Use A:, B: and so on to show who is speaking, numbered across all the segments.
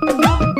A: Música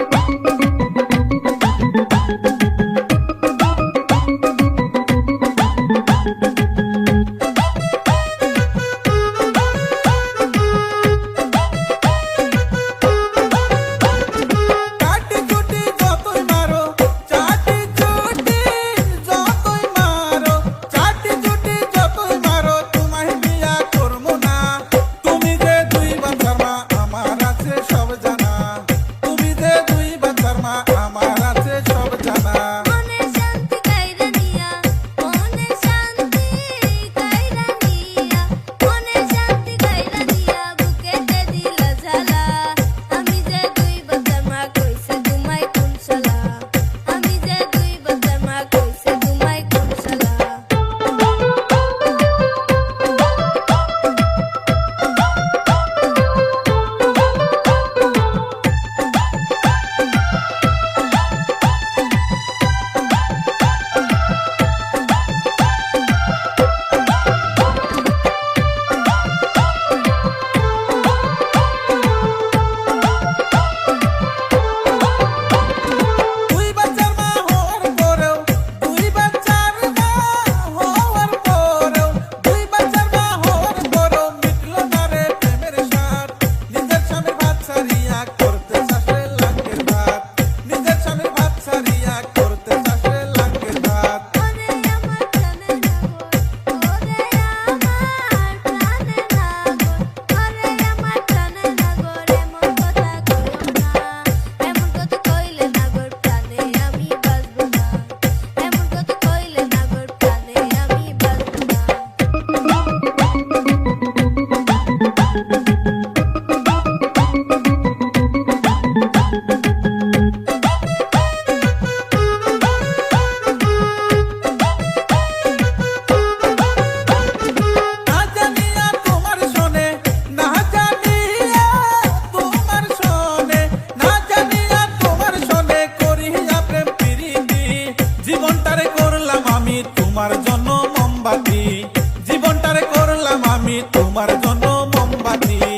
A: তোমার জন্য মোমবাতি। জীবনটারে করলাম আমি তোমার জন্য মোমবাতি।